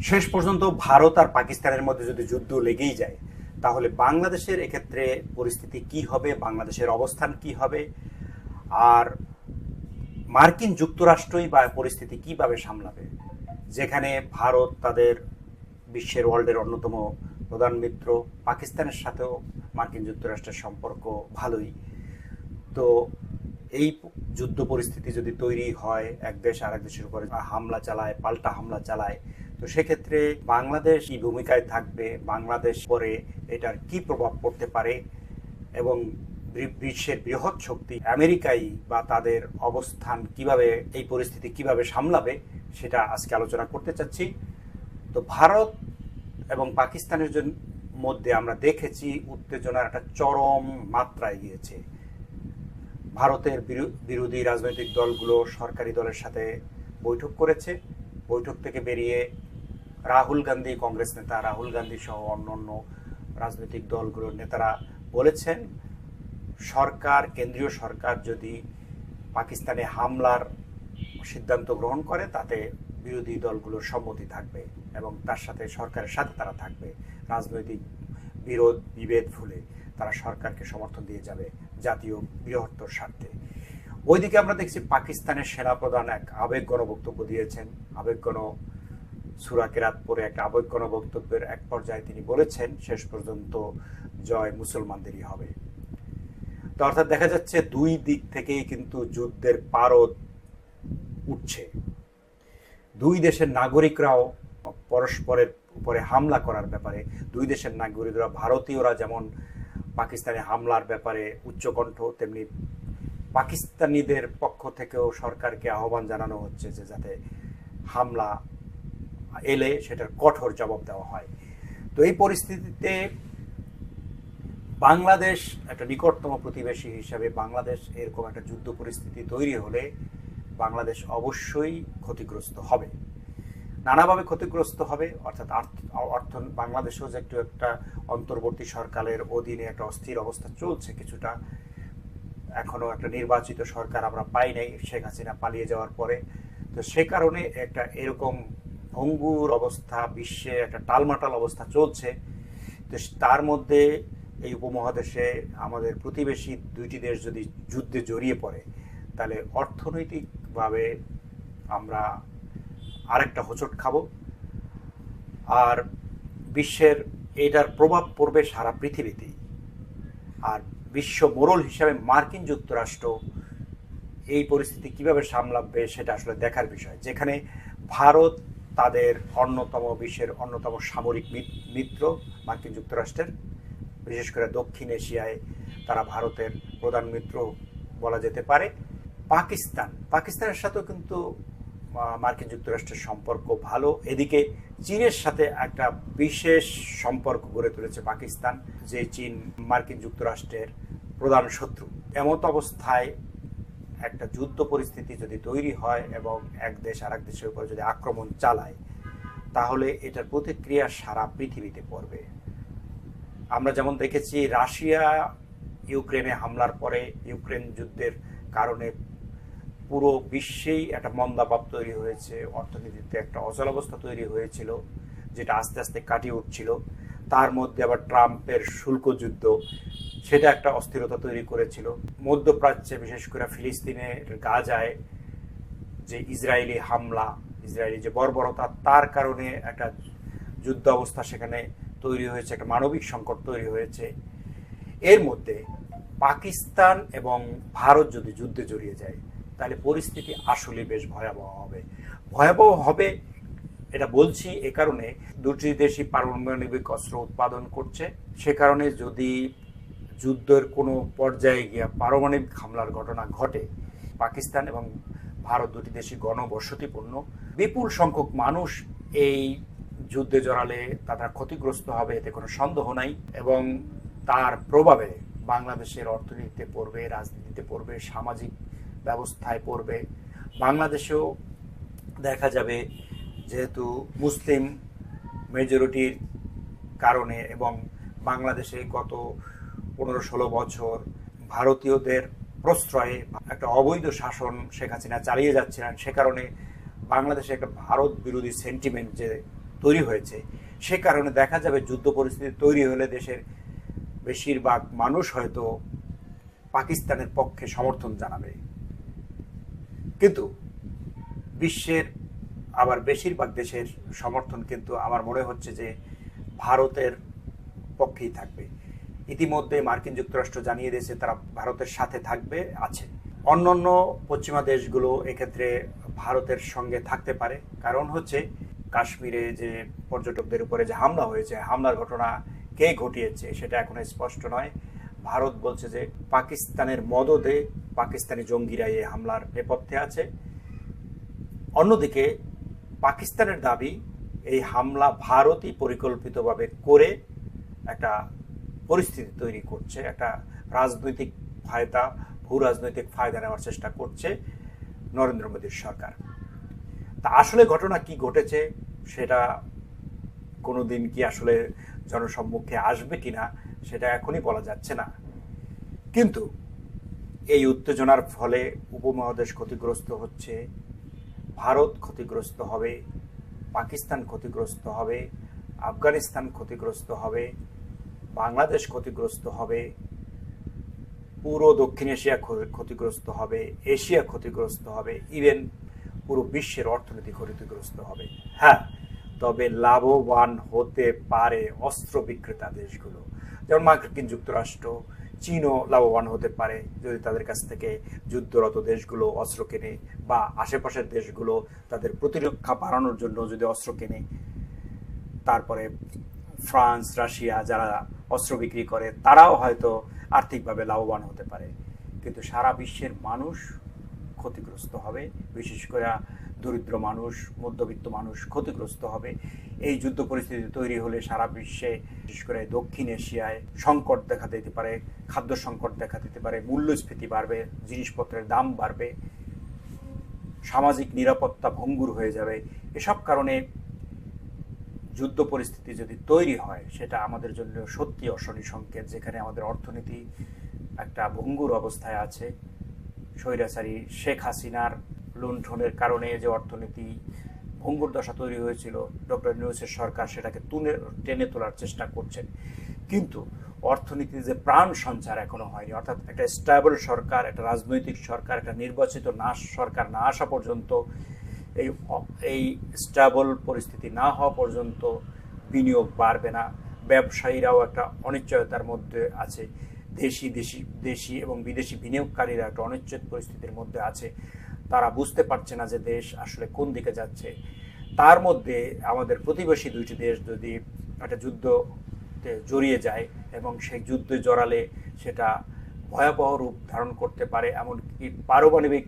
শেষ পর্যন্ত ভারত আর পাকিস্তানের মধ্যে যদি যুদ্ধ লেগেই যায়, তাহলে বাংলাদেশের এক্ষেত্রে পরিস্থিতি কি হবে, বাংলাদেশের অবস্থান কি হবে, আর মার্কিন যুক্তরাষ্ট্রই বা পরিস্থিতি কীভাবে সামলাবে, যেখানে ভারত তাদের বিশ্বের ওয়ার্ল্ডের অন্যতম প্রধান মিত্র, পাকিস্তানের সাথেও মার্কিন যুক্তরাষ্ট্রের সম্পর্ক ভালোই। তো এই যুদ্ধ পরিস্থিতি যদি তৈরি হয়, এক দেশ আরেক দেশের উপরে হামলা চালায়, পাল্টা হামলা চালায় তো সেক্ষেত্রে বাংলাদেশ কি ভূমিকায় থাকবে? বাংলাদেশ পরে এটার কি প্রভাব পড়তে পারে? এবং বিশ্বের বৃহৎ শক্তি আমেরিকাই বা তাদের অবস্থান কীভাবে, এই পরিস্থিতি কীভাবে সামলাবে, সেটা আজকে আলোচনা করতে চাচ্ছি। তো ভারত এবং পাকিস্তানের মধ্যে আমরা দেখেছি উত্তেজনার একটা চরম মাত্রায় গিয়েছে। ভারতের বিরো- বিরোধী রাজনৈতিক দলগুলো সরকারি দলের সাথে বৈঠক করেছে। বৈঠক থেকে বেরিয়ে রাহুল গান্ধী, কংগ্রেস নেতা রাহুল গান্ধী সহ অন্যান্য রাজনৈতিক দলগুলোর নেতারা বলেছেন, সরকার, কেন্দ্রীয় সরকার যদি পাকিস্তানে হামলার সিদ্ধান্ত গ্রহণ করে, তাতে বিরোধী দলগুলোর সম্মতি থাকবে এবং তার সাথে সরকারের সাথে তারা থাকবে। রাজনৈতিক বিরোধ, বিভেদ ভুলে তারা সরকারকে সমর্থন দিয়ে যাবে জাতীয় বৃহত্তর স্বার্থে। ওইদিকে আমরা দেখছি পাকিস্তানের সেনাপ্রধান এক আবেগগণ বক্তব্য দিয়েছেন। আবেগগণ সুরা কেরাত পরে একটা আবেগগণ বক্তব্যের এক পর্যায়ে তিনি বলেছেন, শেষ পর্যন্ত জয় মুসলমানদেরই হবে। তো অর্থাৎ দেখা যাচ্ছে দুই দিক থেকেই কিন্তু যুদ্ধের পারদ উঠছে। দুই দেশের নাগরিকরাও পরস্পরের উপরে হামলা করার ব্যাপারে, দুই দেশের নাগরিকরা ভারতীয়রা যেমন পাকিস্তানে হামলার ব্যাপারে উচ্চকণ্ঠ, তেমনি পাকিস্তানিদের পক্ষ থেকেও সরকারকে আহ্বান জানানো হচ্ছে যে যাতে হামলা এলে সেটার কঠোর জবাব দেওয়া হয়। তো এই পরিস্থিতিতে বাংলাদেশ একটা নিকটতম প্রতিবেশী হিসাবে বাংলাদেশ এরকম একটা যুদ্ধ পরিস্থিতি তৈরি হলে বাংলাদেশ অবশ্যই ক্ষতিগ্রস্ত হবে। নানাভাবে ক্ষতিগ্রস্ত হবে, অর্থাৎ অর্থ, বাংলাদেশেও যে একটু একটা অন্তর্বর্তী সরকারের অধীনে একটা অস্থির অবস্থা চলছে কিছুটা। এখনও একটা নির্বাচিত সরকার আমরা পাই নাই, শেখ হাসিনা পালিয়ে যাওয়ার পরে। তো সে কারণে একটা এরকম ভঙ্গুর অবস্থা, বিশ্বে একটা টালমাটাল অবস্থা চলছে। তো তার মধ্যে এই উপমহাদেশে আমাদের প্রতিবেশী দুইটি দেশ যদি যুদ্ধে জড়িয়ে পড়ে, তাহলে অর্থনৈতিকভাবে আমরা আরেকটা হোঁচট খাব। আর বিশ্বের এটার প্রভাব পড়বে সারা পৃথিবীতেই। আর বিশ্ব মোড়ল হিসাবে মার্কিন যুক্তরাষ্ট্র এই পরিস্থিতি কীভাবে সামলাবে সেটা আসলে দেখার বিষয়। যেখানে ভারত তাদের অন্যতম বিশ্বের অন্যতম সামরিক মিত্র মার্কিন যুক্তরাষ্ট্রের। বিশেষ করে দক্ষিণ এশিয়ায় তারা ভারতের প্রধান মিত্র বলা যেতে পারে। পাকিস্তান, পাকিস্তানের সাথেও কিন্তু মার্কিন যুক্তরাষ্ট্রের সম্পর্ক ভালো। এদিকে চীনের সাথে একটা বিশেষ সম্পর্ক গড়ে তুলেছে পাকিস্তান, যে চীন মার্কিন যুক্তরাষ্ট্রের প্রধান শত্রু। এমত অবস্থায় একটা যুদ্ধ পরিস্থিতি যদি তৈরি হয় এবং এক দেশ আর এক দেশের উপর যদি আক্রমণ চালায়, তাহলে এটার প্রতিক্রিয়া সারা পৃথিবীতে পড়বে। আমরা যেমন দেখেছি, রাশিয়া ইউক্রেনে হামলার পরে ইউক্রেন যুদ্ধের কারণে পুরো বিশ্বেই একটা মন্দাভাব তৈরি হয়েছে, অর্থনীতিতে একটা অচলাবস্থা তৈরি হয়েছিল, যেটা আস্তে আস্তে কাটিয়ে উঠছিল। তার মধ্যে আবার ট্রাম্পের শুল্ক যুদ্ধ, সেটা একটা অস্থিরতা তৈরি করেছিল। মধ্যপ্রাচ্যে, বিশেষ করে ফিলিস্তিনের গাজায় যে ইসরায়েলি হামলা, ইসরায়েলি যে বর্বরতা, তার কারণে একটা যুদ্ধ অবস্থা সেখানে তৈরি হয়েছে, একটা মানবিক সংকট তৈরি হয়েছে। এর মধ্যে পাকিস্তান এবং ভারত যদি যুদ্ধে জড়িয়ে যায়, তাহলে পরিস্থিতি আসলে বেশ ভয়াবহ হবে। ভয়াবহ হবে এটা বলছি এ কারণে দুটি দেশই পারমাণবিক অস্ত্র উৎপাদন করছে। সে কারণে যদি যুদ্ধের কোনো পর্যায়ে গিয়ে পারমাণবিক হামলার ঘটনা ঘটে, পাকিস্তান এবং ভারত দুটি দেশই গণবসতিপূর্ণ। বিপুল সংখ্যক মানুষ এই যুদ্ধে জড়ালে তারা ক্ষতিগ্রস্ত হবে, এতে কোনো সন্দেহ নাই এবং তার প্রভাবে বাংলাদেশের অর্থনীতিতে পড়বে, রাজনীতিতে পড়বে, সামাজিক ব্যবস্থায় পড়বে। বাংলাদেশেও দেখা যাবে যেহেতু মুসলিম মেজরিটির কারণে এবং বাংলাদেশে গত পনেরো ষোলো বছর ভারতীয়দের প্রশ্রয়ে একটা অবৈধ শাসন শেখ হাসিনা চালিয়ে যাচ্ছিলেন, সে কারণে বাংলাদেশে একটা ভারত বিরোধী সেন্টিমেন্ট যে তৈরি হয়েছে, সে কারণে দেখা যাবে যুদ্ধ পরিস্থিতি তৈরি হলে দেশের বেশিরভাগ মানুষ হয়তো পাকিস্তানের পক্ষে সমর্থন জানাবে। কিন্তু বিশ্বের আবার বেশিরভাগ দেশের সমর্থন কিন্তু আমার মনে হচ্ছে যে ভারতের পক্ষেই থাকবে। ইতিমধ্যে মার্কিন যুক্তরাষ্ট্র জানিয়ে দিয়েছে তারা ভারতের সাথে থাকবে, আছে। অন্যান্য পশ্চিমা দেশগুলো এক্ষেত্রে ভারতের সঙ্গে থাকতে পারে। কারণ হচ্ছে কাশ্মীরে যে পর্যটকদের উপরে যে হামলা হয়েছে, হামলার ঘটনা কে ঘটিয়েছে সেটা এখনও স্পষ্ট নয়। ভারত বলছে যে পাকিস্তানের মদদে পাকিস্তানি জঙ্গিরা এই হামলার নেপথ্যে আছে। অন্যদিকে পাকিস্তানের দাবি এই হামলা ভারতই পরিকল্পিতভাবে করে একটা পরিস্থিতি তৈরি করছে, একটা রাজনৈতিক ফায়দা ভূ রাজনৈতিক ফায়দা নেওয়ার চেষ্টা করছে নরেন্দ্র মোদীর সরকার। তা আসলে ঘটনা কি ঘটেছে সেটা কোনো দিন কি আসলে জনসম্মুখে আসবে কিনা সেটা এখনই বলা যাচ্ছে না। কিন্তু এই উত্তেজনার ফলে উপমহাদেশ ক্ষতিগ্রস্ত হচ্ছে ভারত ক্ষতিগ্রস্ত হবে, পাকিস্তান ক্ষতিগ্রস্ত হবে, আফগানিস্তান ক্ষতিগ্রস্ত হবে, বাংলাদেশ ক্ষতিগ্রস্ত হবে পুরো দক্ষিণ এশিয়া ক্ষতিগ্রস্ত হবে, এশিয়া ক্ষতিগ্রস্ত হবে ইভেন পুরো বিশ্বের অর্থনীতি ক্ষতিগ্রস্ত হবে। হ্যাঁ তবে লাভবান হতে পারে অস্ত্র বিক্রেতা দেশগুলো, যেমন মার্কিন যুক্তরাষ্ট্র চীনও লাভবান হতে পারে যদি তাদের কাছ থেকে যুদ্ধরত দেশগুলো অস্ত্র কেনে বা আশেপাশের দেশগুলো তাদের প্রতিরক্ষা বাড়ানোর জন্য যদি অস্ত্র কেনে। তারপরে ফ্রান্স, রাশিয়া যারা অস্ত্র বিক্রি করে, তারাও হয়তো আর্থিকভাবে লাভবান হতে পারে। কিন্তু সারা বিশ্বের মানুষ ক্ষতিগ্রস্ত হবে। বিশেষ করে দরিদ্র মানুষ, মধ্যবিত্ত মানুষ ক্ষতিগ্রস্ত হবে। এই যুদ্ধ পরিস্থিতি তৈরি হলে সারা বিশ্বে, বিশেষ করে দক্ষিণ এশিয়ায়, সংকট দেখা দিতে পারে, খাদ্য সংকট দেখা দিতে পারে, মূল্যস্ফীতি বাড়বে, জিনিসপত্রের দাম বাড়বে, সামাজিক নিরাপত্তা ভঙ্গুর হয়ে যাবে। এসব কারণে যুদ্ধ পরিস্থিতি যদি তৈরি হয়, সেটা আমাদের জন্য সত্যি অশনি সংকেত, যেখানে আমাদের অর্থনীতি একটা ভঙ্গুর অবস্থায় আছে। স্বৈরাচারী শেখ হাসিনার লুণ্ঠনের কারণে যে অর্থনীতি ভঙ্গুর দশা তৈরি হয়েছিল, ডক্টর নিউসের সরকার সেটাকে তুলে, টেনে তোলার চেষ্টা করছেন। কিন্তু অর্থনীতি যে প্রাণ সঞ্চার এখনও হয়নি, অর্থাৎ একটা স্টেবল সরকার, একটা রাজনৈতিক সরকার, একটা নির্বাচিত না সরকার না আসা পর্যন্ত, এই এই স্টেবল পরিস্থিতি না হওয়া পর্যন্ত বিনিয়োগ বাড়বে না। ব্যবসায়ীরাও একটা অনিশ্চয়তার মধ্যে আছে। দেশি দেশি দেশি এবং বিদেশি বিনিয়োগকারীরা একটা অনিশ্চিত পরিস্থিতির মধ্যে আছে। তারা বুঝতে পারছে না যে দেশ আসলে কোন দিকে যাচ্ছে। তার মধ্যে আমাদের প্রতিবেশী দুইটি দেশ যদি একটা যুদ্ধতে জড়িয়ে যায় এবং সেই যুদ্ধে জড়ালে সেটা ভয়াবহ রূপ ধারণ করতে পারে, এমনকি পারমাণবিক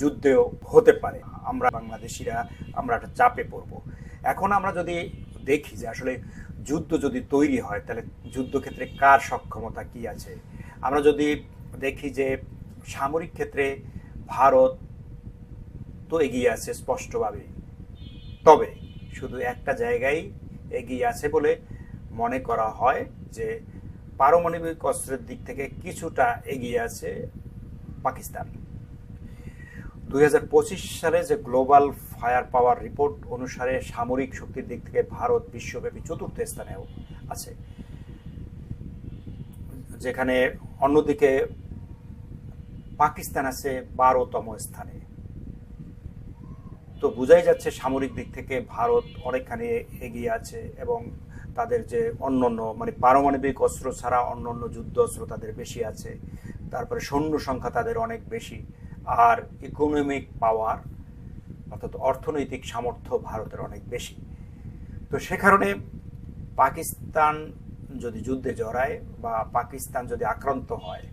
যুদ্ধেও হতে পারে। আমরা বাংলাদেশিরা, আমরা একটা চাপে পড়ব। এখন আমরা যদি দেখি যে আসলে যুদ্ধ যদি তৈরি হয়, তাহলে যুদ্ধক্ষেত্রে কার সক্ষমতা কি আছে? আমরা যদি দেখি যে সামরিক ক্ষেত্রে ভারত তো এগিয়ে আছে স্পষ্টভাবে। তবে শুধু একটা জায়গায় এগিয়ে আছে বলে মনে করা হয় যে পারমাণবিক অস্ত্রের দিক থেকে কিছুটা এগিয়ে আছে পাকিস্তান। দুই হাজার পঁচিশ সালে যে গ্লোবাল ফায়ার পাওয়ার রিপোর্ট অনুসারে সামরিক শক্তির দিক থেকে ভারত বিশ্বব্যাপী চতুর্থ স্থানে আছে। যেখানে অন্যদিকে পাকিস্তান আছে বারোতম স্থানে। তো বোঝাই যাচ্ছে সামরিক দিক থেকে ভারত অনেকখানি এগিয়ে আছে এবং তাদের যে অন্য অন্য মানে পারমাণবিক অস্ত্র ছাড়া অন্য অন্য যুদ্ধ অস্ত্র তাদের বেশি আছে। তারপরে সৈন্য সংখ্যা তাদের অনেক বেশি। আর ইকোনমিক পাওয়ার অর্থাৎ অর্থনৈতিক সামর্থ্য ভারতের অনেক বেশি। তো সে কারণে পাকিস্তান যদি যুদ্ধে জড়ায় বা পাকিস্তান যদি আক্রান্ত হয়,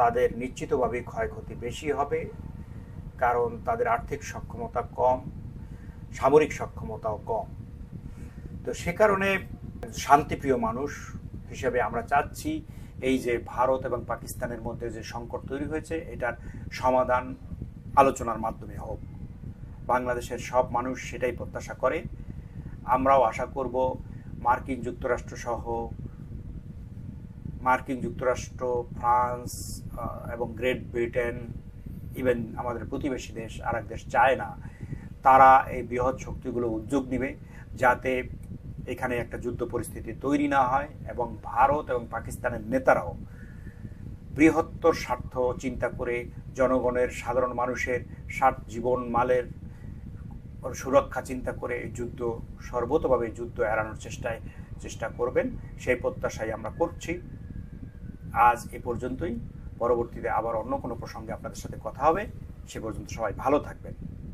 তাদের নিশ্চিতভাবেই ক্ষয়ক্ষতি বেশি হবে, কারণ তাদের আর্থিক সক্ষমতা কম, সামরিক সক্ষমতাও কম। তো সে কারণে শান্তিপ্রিয় মানুষ হিসেবে আমরা চাচ্ছি এই যে ভারত এবং পাকিস্তানের মধ্যে যে সংকট তৈরি হয়েছে, এটার সমাধান আলোচনার মাধ্যমে হোক। বাংলাদেশের সব মানুষ সেটাই প্রত্যাশা করে। আমরাও আশা করব মার্কিন যুক্তরাষ্ট্র সহ, মার্কিন যুক্তরাষ্ট্র, ফ্রান্স এবং গ্রেট ব্রিটেন, ইভেন আমাদের প্রতিবেশী দেশ আর এক দেশ চায় না তারা এই বৃহৎ শক্তিগুলো উদ্যোগ নিবে যাতে এখানে একটা যুদ্ধ পরিস্থিতি তৈরি না হয় এবং ভারত এবং পাকিস্তানের নেতারাও বৃহত্তর স্বার্থ চিন্তা করে জনগণের, সাধারণ মানুষের স্বার্থ, জীবন মালের সুরক্ষা চিন্তা করে যুদ্ধ, সর্বতভাবে যুদ্ধ এড়ানোর চেষ্টায়, চেষ্টা করবেন। সেই প্রত্যাশাই আমরা করছি। আজ এ পর্যন্তই। পরবর্তীতে আবার অন্য কোনো প্রসঙ্গে আপনাদের সাথে কথা হবে। সে পর্যন্ত সবাই ভালো থাকবেন।